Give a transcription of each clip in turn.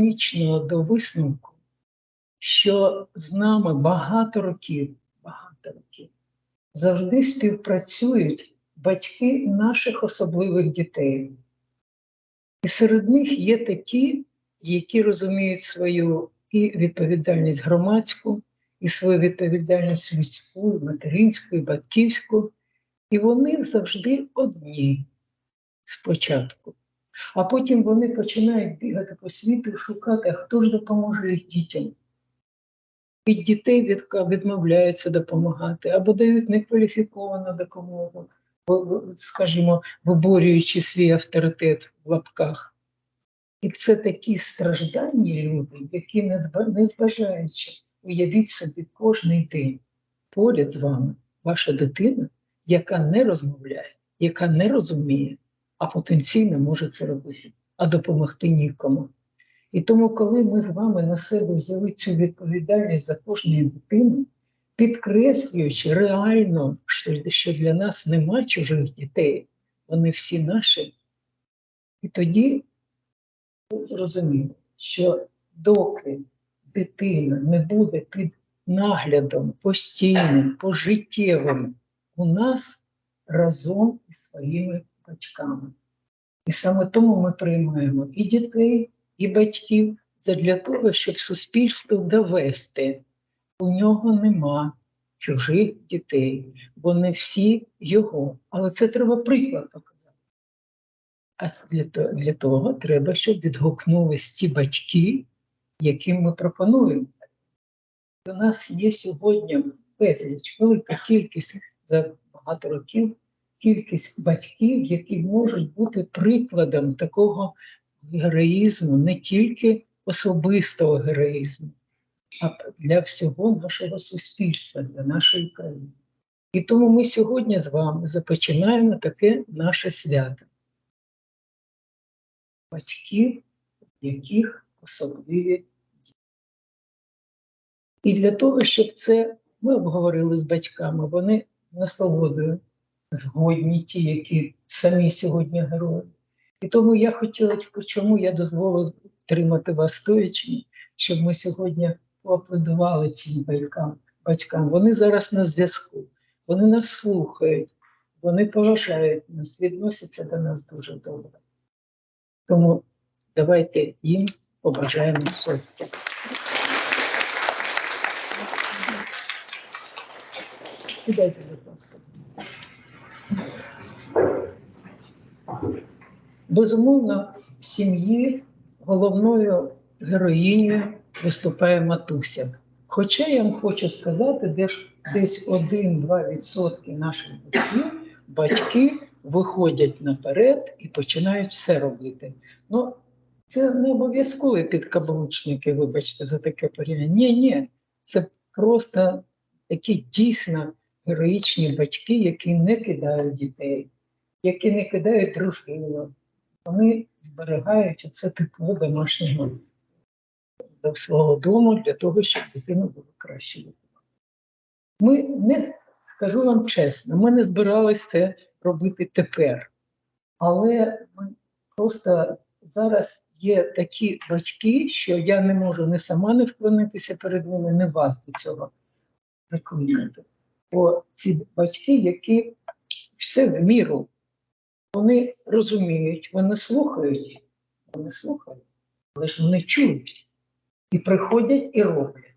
лаконічно до висновку, що з нами багато років, багато років завжди співпрацюють батьки наших особливих дітей. І серед них є такі, які розуміють свою і відповідальність громадську, і свою відповідальність людську, і материнську, і батьківську. І вони завжди одні спочатку. А потім вони починають бігати по світу і шукати, хто ж допоможе їх дітям. Від дітей від, відмовляються допомагати або дають некваліфіковану допомогу, скажімо, виборюючи свій авторитет в лапках. І це такі стражданні люди, які не збажаючи, уявіть собі кожний день поряд з вами ваша дитина, яка не розмовляє, яка не розуміє, а потенційно може це робити, а допомогти нікому. І тому, коли ми з вами на себе взяли цю відповідальність за кожну дитину, підкреслюючи реально, що для нас нема чужих дітей, вони всі наші, і тоді ви зрозуміли, що доки дитина не буде під наглядом постійним, пожиттєвим у нас разом із своїми батьками. І саме тому ми приймаємо і дітей, і батьків для того, щоб суспільство довести. У нього нема чужих дітей, вони всі його. Але це треба приклад показати. А для того, для того треба, щоб відгукнулись ті батьки, яким ми пропонуємо. У нас є сьогодні безліч, велика кількість за багато років, кількість батьків, які можуть бути прикладом такого героїзму, не тільки особистого героїзму, а для всього нашого суспільства, для нашої країни. І тому ми сьогодні з вами започинаємо таке наше свято. Батьків, яких особливі діти. І для того, щоб це ми обговорили з батьками, вони з насолодою згодні, ті, які самі сьогодні герої. І тому я хотіла, чому я дозволила тримати вас стоячими, щоб ми сьогодні поаплодували цим батькам. батькам. Вони зараз на зв'язку, вони нас слухають, вони поважають нас, відносяться до нас дуже добре. Тому давайте їм побажаємо щастя. Сідайте, будь ласка. Безумовно, в сім'ї головною героїнею виступає матуся. Хоча я вам хочу сказати, де ж десь 1-2% наших батьків, батьки виходять наперед і починають все робити. Ну, це не обов'язкові підкаблучники, вибачте, за таке порівняння. Ні, ні, це просто такі дійсно героїчні батьки, які не кидають дітей, які не кидають дружину, вони зберігають оце тепло домашнього до свого дому для того, щоб дитина була краще. Ми не скажу вам чесно, ми не збиралися це робити тепер. Але ми просто зараз є такі батьки, що я не можу не сама не вклонитися перед ними, не вас до цього закликати. Бо ці батьки, які все в міру вони розуміють, вони слухають, вони слухають, але ж вони чують. І приходять і роблять,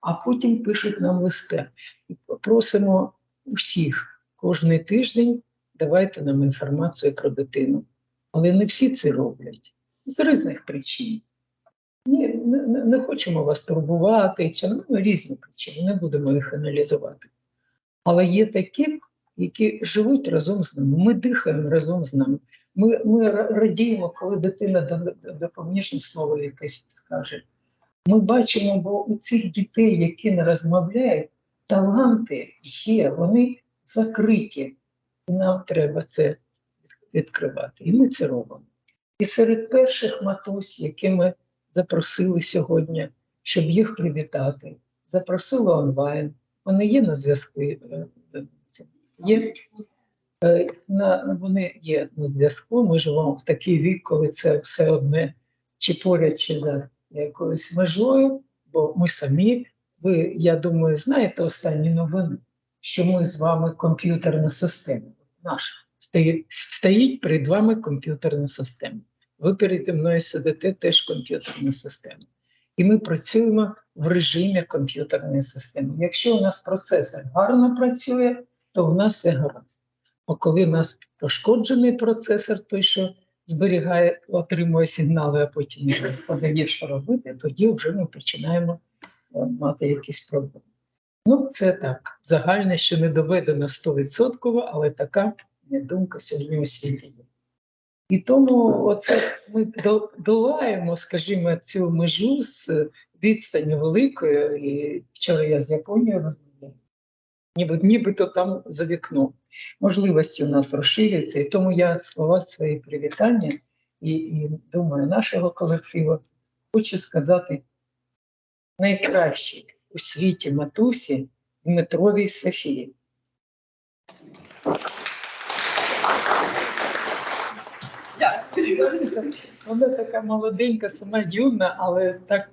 а потім пишуть нам листи. І просимо усіх кожний тиждень давайте нам інформацію про дитину. Але не всі це роблять з різних причин. Ні, не, не хочемо вас турбувати, чи ну, різні причини, не будемо їх аналізувати. Але є такі, які живуть разом з нами. Ми дихаємо разом з нами. Ми ми радіємо, коли дитина допоміжне слово якесь скаже. Ми бачимо, бо у цих дітей, які не розмовляють, таланти є, вони закриті. І нам треба це відкривати. І ми це робимо. І серед перших матусь, які ми запросили сьогодні, щоб їх привітати, запросили онлайн. Вони є на зв'язку е, є е, на, вони є на зв'язку. Ми живемо в такий вік, коли це все одне чи поряд, чи за якоюсь межою, бо ми самі, ви, я думаю, знаєте останні новини, що ми з вами комп'ютерна система. Наша стоїть, стоїть перед вами комп'ютерна система. Ви переді мною сидите теж комп'ютерна система. І ми працюємо в режимі комп'ютерної системи. Якщо у нас процесор гарно працює, то в нас все гаразд. А коли у нас пошкоджений процесор, той, що зберігає, отримує сигнали, а потім подає, що робити, тоді вже ми починаємо е, мати якісь проблеми. Ну, це так, загальне, що не доведено 100%, але така думка сьогодні у світі є. І тому оце ми долаємо, скажімо, цю межу з відстані великою, і вчора я з Японією розмовляла, ніби, нібито там за вікном. Можливості у нас розширюються, і тому я слова свої привітання і, і думаю, нашого колективу хочу сказати найкращій у світі матусі Дмитровій Софії. Вона така молоденька, сама юна, але так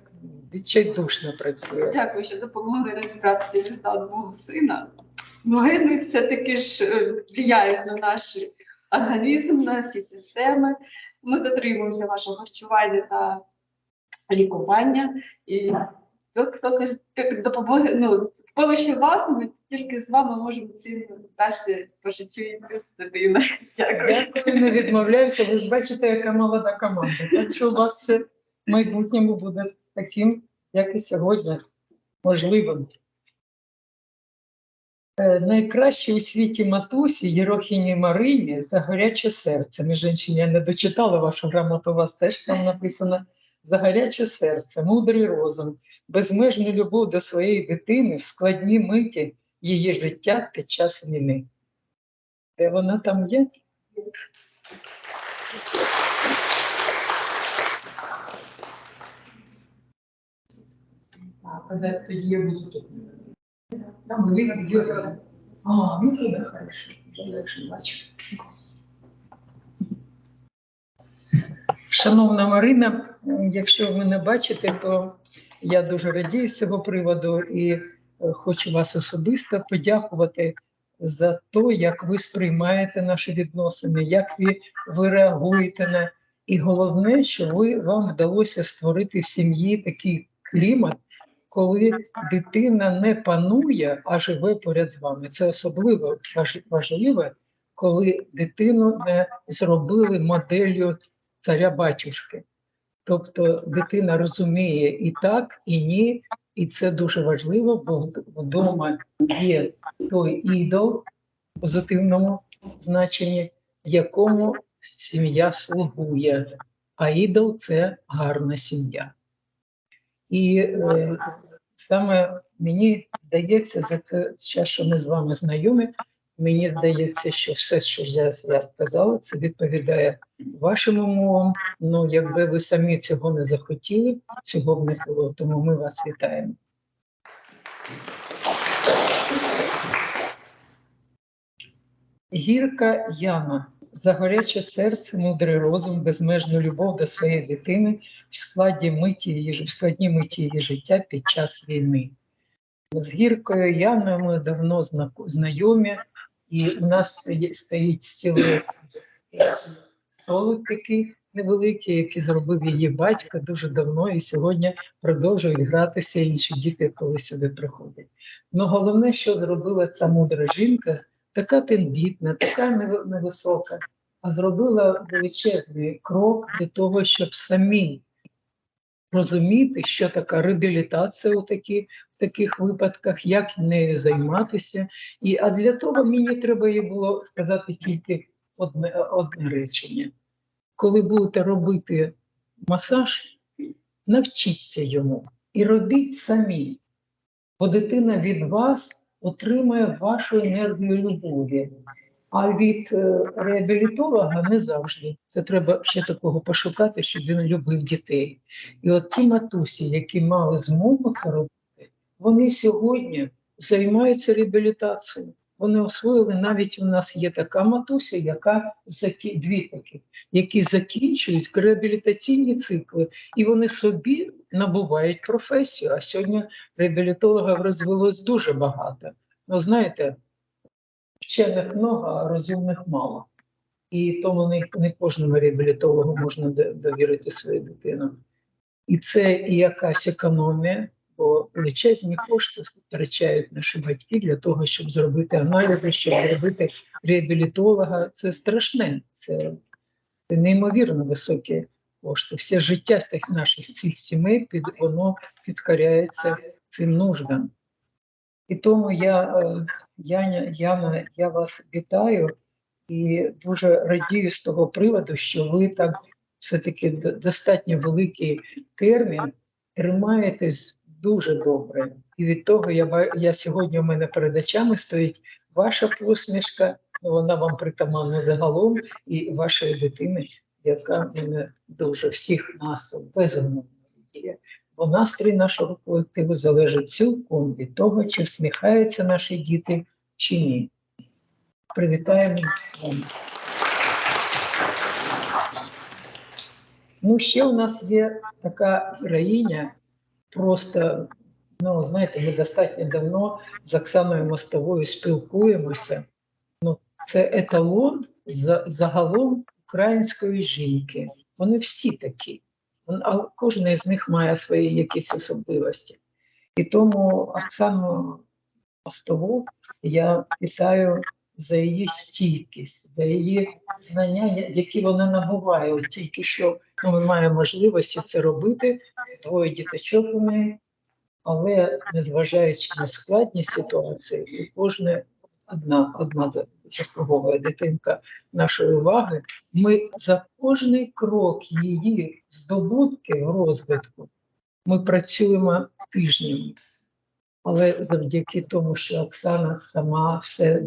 відчайдушно працює. Дякую, що допомогли розібратися із станом мого сина. Ну, все-таки ж е, впливають на наш організм, на всі системи. Ми дотримуємося вашого харчування та лікування. І тільки допомоги, ну, помощі вас ми тільки з вами можемо цим далі по життю і плюс дитина. Дякую. Дякую, не відмовляюся. Ви ж бачите, яка молода команда. Так що у вас ще в майбутньому буде таким, як і сьогодні, можливим. Е, Найкраще у світі матусі Єрохіні Марині за гаряче серце. Між іншим, я не дочитала вашу грамоту, у вас теж там написано за гаряче серце, мудрий розум, безмежну любов до своєї дитини в складні миті її життя під час війни. Де вона там є? Когда тоді я буду тут. Там були где А, ну тоді хорошо. Легше бачу. Шановна Марина, якщо ви мене бачите, то я дуже радію з цього приводу і е, хочу вас особисто подякувати за те, як ви сприймаєте наші відносини, як ви, ви реагуєте на. І головне, що ви вам вдалося створити в сім'ї такий клімат, коли дитина не панує, а живе поряд з вами. Це особливо важ- важливо, коли дитину не зробили моделлю царя батюшки. Тобто дитина розуміє і так, і ні, і це дуже важливо, бо вдома є той ідол в позитивному значенні, якому сім'я слугує, а ідол це гарна сім'я. І е, саме мені здається, за те що ми з вами знайомі, мені здається, що все, що зараз я сказала, це відповідає вашим умовам. Ну, якби ви самі цього не захотіли, цього б не було. Тому ми вас вітаємо. Гірка Яна за гаряче серце, мудрий розум, безмежну любов до своєї дитини в складі миті її в складній миті її життя під час війни. З гіркою Яною ми давно зна- знайомі, і у нас стоїть стіл столик такий невеликий, який зробив її батько дуже давно, і сьогодні продовжують гратися інші діти, коли сюди приходять. Ну головне, що зробила ця мудра жінка, така тендітна, така неви- невисока, а зробила величезний крок для того, щоб самі розуміти, що така реабілітація у такі, в таких випадках, як нею займатися. І, а для того мені треба їй було сказати тільки одне, одне речення. Коли будете робити масаж, навчіться йому і робіть самі, бо дитина від вас отримує вашу енергію любові. А від е, реабілітолога не завжди. Це треба ще такого пошукати, щоб він любив дітей. І от ті матусі, які мали змогу це робити, вони сьогодні займаються реабілітацією. Вони освоїли навіть у нас є така матуся, яка дві такі, які закінчують реабілітаційні цикли, і вони собі набувають професію. А сьогодні реабілітологів розвелось дуже багато. Ну, знаєте, вчених много, а розумних мало. І тому не, не кожному реабілітологу можна довірити свою дитину. І це і якась економія, бо величезні кошти втрачають наші батьки для того, щоб зробити аналізи, щоб зробити реабілітолога. Це страшне, це, це неймовірно високі кошти. Все життя тих наших цих сімей під воно підкоряється цим нуждам. І тому я, е, Яня, Яна, я вас вітаю і дуже радію з того приводу, що ви так все-таки достатньо великий термін тримаєтесь дуже добре. І від того я, я сьогодні у мене перед очами стоїть ваша посмішка, вона вам притаманна загалом, і вашої дитини, яка мене дуже всіх нас безумовно радіє. Бо настрій нашого колективу залежить цілком від того, чи всміхаються наші діти чи ні. Привітаємо вам. Ну, ще у нас є така героїня, просто, ну, знаєте, ми достатньо давно з Оксаною Мостовою спілкуємося. Ну, це еталон за, загалом української жінки. Вони всі такі. А кожна з них має свої якісь особливості. І тому Оксану Мостову я вітаю за її стійкість, за її знання, які вона набуває. От тільки що ну, ми маємо можливості це робити, двоє діточок у неї, але незважаючи на складність ситуації, кожна одна, одна заслуговує дитинка нашої уваги. Ми за кожний крок її здобутки в розвитку ми працюємо тижнями. Але завдяки тому, що Оксана сама все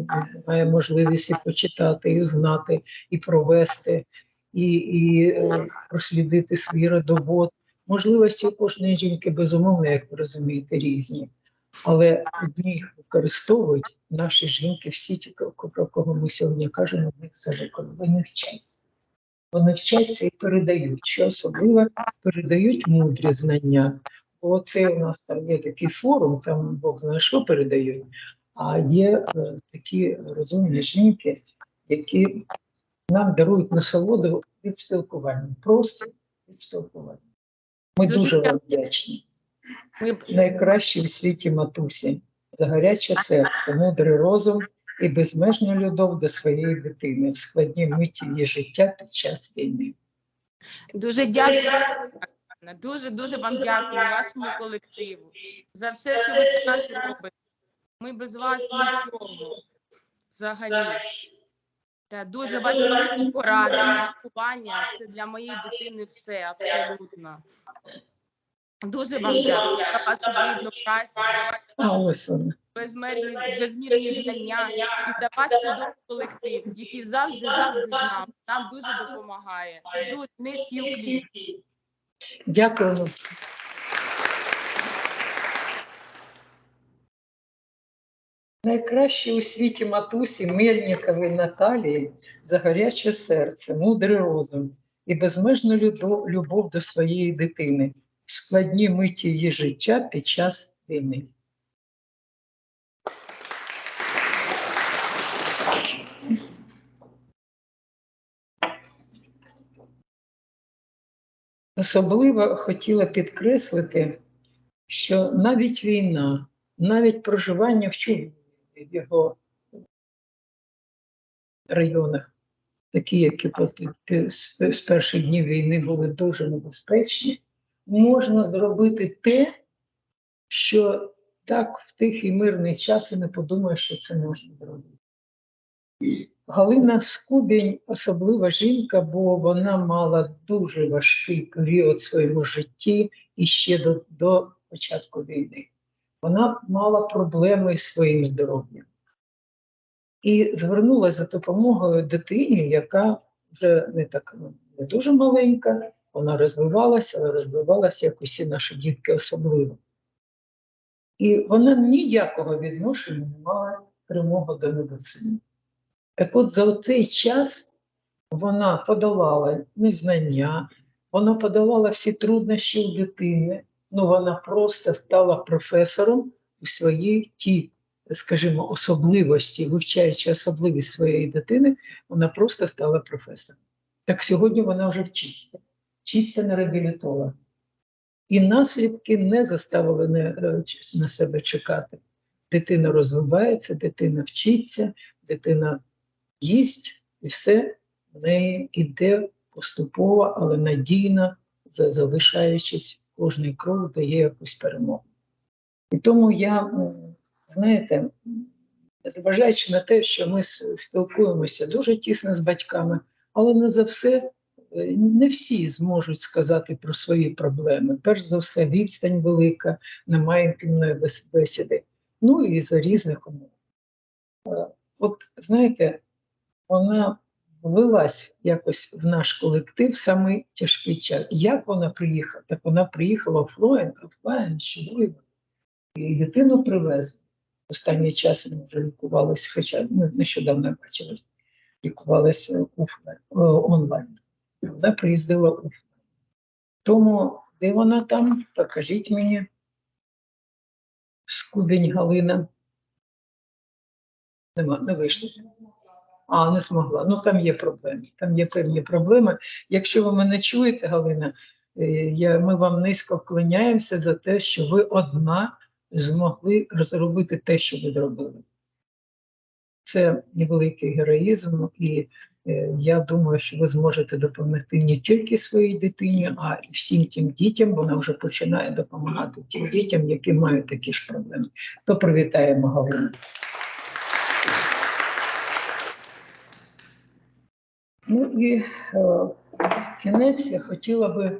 має можливість і почитати, і знати, і провести, і, і е, прослідити свій родовод. Можливості у кожної жінки, безумовно, як ви розумієте, різні. Але одні використовують наші жінки, всі ті, про кого ми сьогодні кажемо, в них все виконано. Вони вчаться. Вони вчаться і передають, що особливо передають мудрі знання. Бо це у нас там є такий форум, там Бог знає, що передають. А є е, такі розумні жінки, які нам дарують насолоду від спілкування, просто від спілкування. Ми Дуже дуже, вам вдячні. Ми Найкращі у світі матусі за гаряче серце, мудрий розум і безмежну любов до своєї дитини в складній миті її життя під час війни. дуже дякую. Анна. Дуже дуже вам дякую вашому колективу за все, що ви для нас робите. Ми без вас нічого взагалі. Та дуже ваші великі поради, лікування це для моєї дитини все абсолютно. Дуже вам дякую за вашу плідну працю, за безмірні, безмірні знання і за ваш чудовий колектив, який завжди завжди з нами. Нам дуже допомагає. Дуже низький уклін. Дякуємо. Найкращі у світі матусі Мельникові Наталії за гаряче серце, мудрий розум і безмежну любов до своєї дитини в складні миті її життя під час війни. Особливо хотіла підкреслити, що навіть війна, навіть проживання в Чудові, в його районах, такі, які з перших днів війни були дуже небезпечні, можна зробити те, що так в тихий мирний час і не подумаєш, що це можна зробити. Галина Скубінь особлива жінка, бо вона мала дуже важкий період в своєму житті і ще до, до початку війни. Вона мала проблеми із своїм здоров'ям і звернулася за допомогою дитині, яка вже не так не дуже маленька, вона розвивалася, але розвивалася як усі наші дітки особливо. І вона ніякого відношення не мала прямого до медицини. Так от за цей час вона подолала незнання, вона подолала всі труднощі у дитини. Ну, вона просто стала професором у своїй ті, скажімо, особливості, вивчаючи особливість своєї дитини, вона просто стала професором. Так сьогодні вона вже вчиться, вчиться на реабілітолога. І наслідки не заставили е, на себе чекати. Дитина розвивається, дитина вчиться, дитина їсть, і все в неї йде поступово, але надійно, залишаючись кожний крок, дає якусь перемогу. І тому я, знаєте, зважаючи на те, що ми спілкуємося дуже тісно з батьками, але не за все е, не всі зможуть сказати про свої проблеми. Перш за все, відстань велика, немає інтимної бесіди. Ну і за різних умов. Е, От знаєте, вона влилась якось в наш колектив в тяжкий час. Як вона приїхала? Так вона приїхала офлайн, офлайн, чудово. І дитину привезли. Останній час ми вже лікувалися, хоча ми нещодавно бачилися, лікувалися е, онлайн. Вона приїздила офлайн. Тому, де вона там, покажіть мені. Скубінь Галина. Нема, не вийшло. А, не змогла. Ну там є проблеми. Там є певні проблеми. Якщо ви мене чуєте, Галина, е, я, ми вам низько вклоняємося за те, що ви одна змогли розробити те, що ви зробили. Це невеликий героїзм, і е, я думаю, що ви зможете допомогти не тільки своїй дитині, а й всім тим дітям. Вона вже починає допомагати тим дітям, які мають такі ж проблеми. То привітаємо Галину. Ну і е, кінець я хотіла би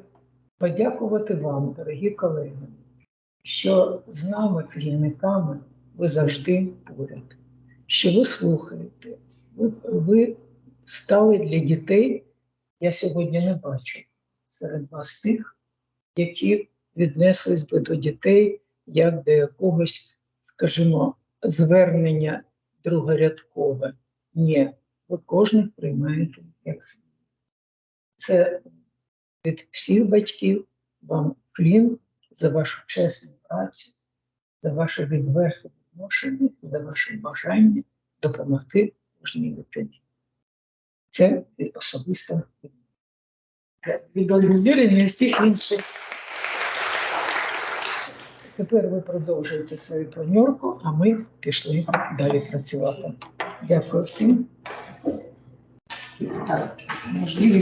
подякувати вам, дорогі колеги, що з нами, керівниками, ви завжди поряд, що ви слухаєте, ви, ви стали для дітей. Я сьогодні не бачу серед вас тих, які віднеслись би до дітей як до якогось, скажімо, звернення другорядкове. Ні, ви кожен приймаєте як свій. Це від всіх батьків вам клін за вашу чесну працю, за ваше відверте відношення, за ваше бажання допомогти кожній дитині. Це особисто від і всіх інших. Тепер ви продовжуєте свою планерку, а ми пішли далі працювати. Дякую всім. Так, можливість.